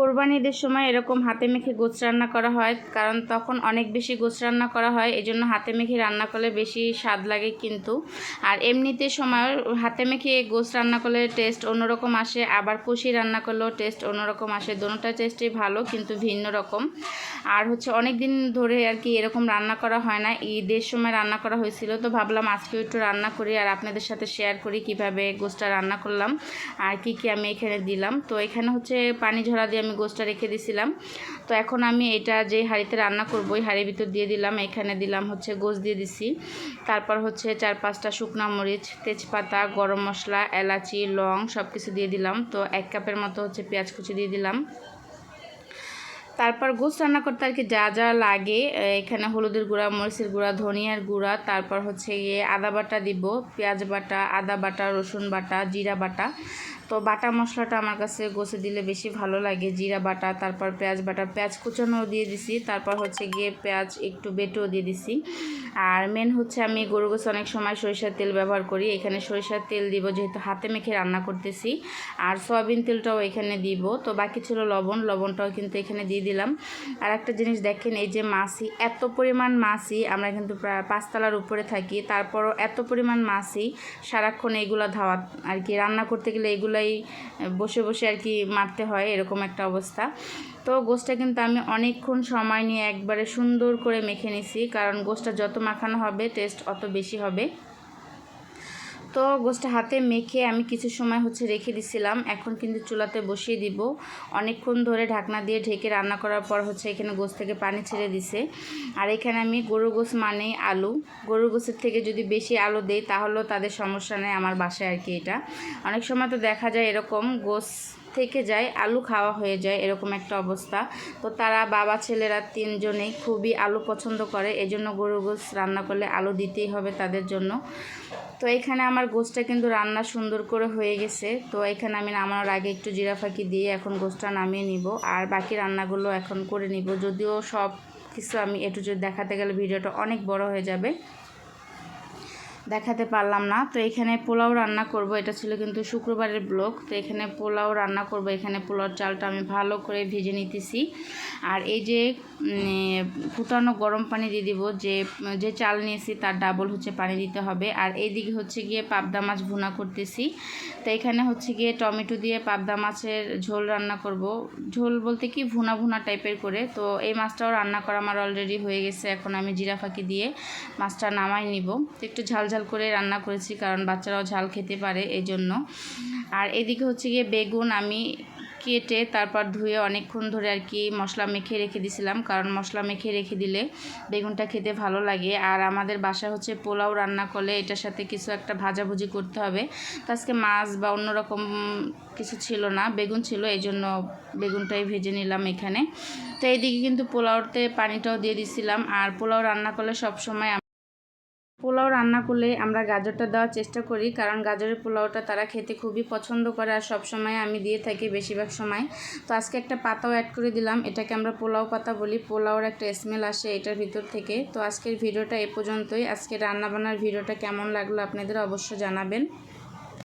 কোরবানি ঈদের সময় এরকম হাতে মেখে গোছ রান্না করা হয়, কারণ তখন অনেক বেশি গোছ রান্না করা হয় এই জন্য হাতে মেখে রান্না করলে বেশি স্বাদ লাগে কিন্তু। আর এমনিতে সময় হাতে মেখে গোছ রান্না করলে টেস্ট অন্যরকম আসে, আবার কষি রান্না করলেও টেস্ট অন্যরকম আসে। দোনোটা টেস্টই ভালো, কিন্তু ভিন্ন রকম। আর হচ্ছে অনেক দিন ধরে আর কি এরকম রান্না করা হয় না, ঈদের সময় রান্না করা হয়েছিল, তো ভাবলাম আজকে একটু রান্না করি আর আপনাদের সাথে শেয়ার করি কীভাবে গোছটা রান্না করলাম, আর কি কি আমি এখানে দিলাম। তো এখানে হচ্ছে পানি ঝরা দিয়ে আমি গোছটা রেখে দিছিলাম। তো এখন আমি এটা যে হাঁড়িতে রান্না করব, ওই হাঁড়ির ভিতর দিয়ে দিলাম, এখানে দিলাম হচ্ছে গোছ দিয়ে দিছি। তারপর হচ্ছে চার পাঁচটা শুকনো মরিচ, তেজপাতা, গরম মশলা, এলাচি, লং সব কিছু দিয়ে দিলাম। তো এক কাপের মতো হচ্ছে পেঁয়াজ কুচি দিয়ে দিলাম। তারপর গোস রান্না করতে আর কি যা যা লাগে, এখানে হলুদের গুঁড়া, মরিচের গুঁড়া, ধনিয়ার গুঁড়া, তারপর হচ্ছে গিয়ে আদা বাটা দিব, পেঁয়াজ বাটা, আদা বাটা, রসুন বাটা, জিরা বাটা। তো বাটা মশলাটা আমার কাছে গোসে দিলে বেশি ভালো লাগে। জিরা বাটা, তারপর পেঁয়াজ বাটা, পেঁয়াজ কুচানো দিয়ে দিছি। তারপর হচ্ছে গিয়ে পেঁয়াজ একটু বেটেও দিয়ে দিছি। আর মেন হচ্ছে আমি গরু গোছে অনেক সময় সরিষার তেল ব্যবহার করি। এখানে সরিষার তেল দিব যেহেতু হাতে মেখে রান্না করতেছি। আর সয়াবিন তেলটাও এখানে দিব। তো বাকি ছিল লবণ। লবণটাও কিন্তু এখানে দিয়ে দিলাম। আর একটা জিনিস দেখেন, এই যে মাছি, এত পরিমাণ মাছি আমরা কিন্তু প্রায় পাঁচতলার উপরে থাকি। তারপরও এত পরিমাণ মাছি সারাক্ষণ এইগুলো ধাওয়া, আর কি রান্না করতে গেলে এগুলাই বসে বসে আর কি মারতে হয়, এরকম একটা অবস্থা। তো গোসটা কিন্তু আমি অনেকক্ষণ সময় নিয়ে একবারে সুন্দর করে মেখে নিছি, কারণ গোসটা যত মাখানো হবে, টেস্ট অত বেশি হবে। তো গোষ্ঠটা হাতে মেখে আমি কিছু সময় হচ্ছে রেখে দিছিলাম। এখন কিন্তু চুলাতে বসিয়ে দিব। অনেকক্ষণ ধরে ঢাকনা দিয়ে ঢেকে রান্না করার পর হচ্ছে এখানে গোস থেকে পানি ছেড়ে দিছে। আর এখানে আমি গরু গোস মানে আলু। গরু গোসের থেকে যদি বেশি আলু দেই তাহলেও তাদের সমস্যা নেই, আমার বাসায় আর কি এটা। অনেক সময় তো দেখা যায় এরকম গোস থেকে যায়, আলু খাওয়া হয়ে যায়, এরকম একটা অবস্থা। তো তারা বাবা, ছেলেরা তিনজনেই খুবই আলু পছন্দ করে, এজন্য গরু গোস রান্না করলে আলু দিতেই হবে তাদের জন্য। তো এখানে আমার গোসটা কিন্তু রান্না সুন্দর করে হয়ে গেছে। তো এখানে আমি নামানোর আগে একটু জিরা ফাঁকি দিয়ে এখন গোসটা নামিয়ে নিব, আর বাকি রান্নাগুলো এখন করে নিব। যদিও সব কিছু আমি একটু যদি দেখাতে গেলে ভিডিওটা অনেক বড় হয়ে যাবে। দেখাতে পারলাম না। তো এখানে পোলাও রান্না করব, এটা ছিল কিন্তু শুক্রবারের ব্লগ। তো এখানে পোলাও রান্না করব, এখানে পোলাওর চালটা আমি ভালো করে ভেজে নিতেছি। আর এই যে ফুটানো গরম পানি দিয়ে দিব, যে যে চাল নিয়েছি তার ডাবল হচ্ছে পানি দিতে হবে। আর এইদিকে হচ্ছে গিয়ে পাবদা মাছ ভুনা করতেছি। তো এখানে হচ্ছে গিয়ে টমেটো দিয়ে পাবদা মাছের ঝোল রান্না করব। ঝোল বলতে কি? ভুনা ভুনা টাইপের করে। তো এই মাছটাও রান্না করা আমার অলরেডি হয়ে গেছে, এখন আমি জিরা ফাঁকি দিয়ে মাছটা নামাই নিব। একটু ঝাল করে রান্না করেছি, কারণ বাচ্চারাও ঝাল খেতে পারে এই জন্য আর এদিকে হচ্ছে গিয়ে বেগুন আমি কেটে তারপর ধুয়ে অনেকক্ষণ ধরে আর কি মশলা মেখে রেখে দিছিলাম, কারণ মশলা মেখে রেখে দিলে বেগুনটা খেতে ভালো লাগে। আর আমাদের বাসা হচ্ছে পোলাও রান্না করলে এটার সাথে কিছু একটা ভাজাভুজি করতে হবে। তো আজকে মাছ বা অন্যরকম কিছু ছিল না, বেগুন ছিল এই জন্য বেগুনটাই ভেজে নিলাম এখানে। তো এইদিকে কিন্তু পোলাওতে পানিটাও দিয়ে দিছিলাম, আর পোলাও রান্না করলে সবসময় পোলাও রান্না করলে আমরা গাজরটা দেওয়ার চেষ্টা করি, কারণ গাজরের পোলাওটা তারা খেতে খুবই পছন্দ করে আর সবসময় আমি দিয়ে থাকি বেশিরভাগ সময়। তো আজকে একটা পাতাও অ্যাড করে দিলাম, এটাকে আমরা পোলাও পাতা বলি, পোলাওর একটা স্মেল আসে এটার ভিতর থেকে। তো আজকের ভিডিওটা এ পর্যন্তই আজকে রান্নাবান্নার ভিডিওটা কেমন লাগল আপনাদের অবশ্য জানাবেন।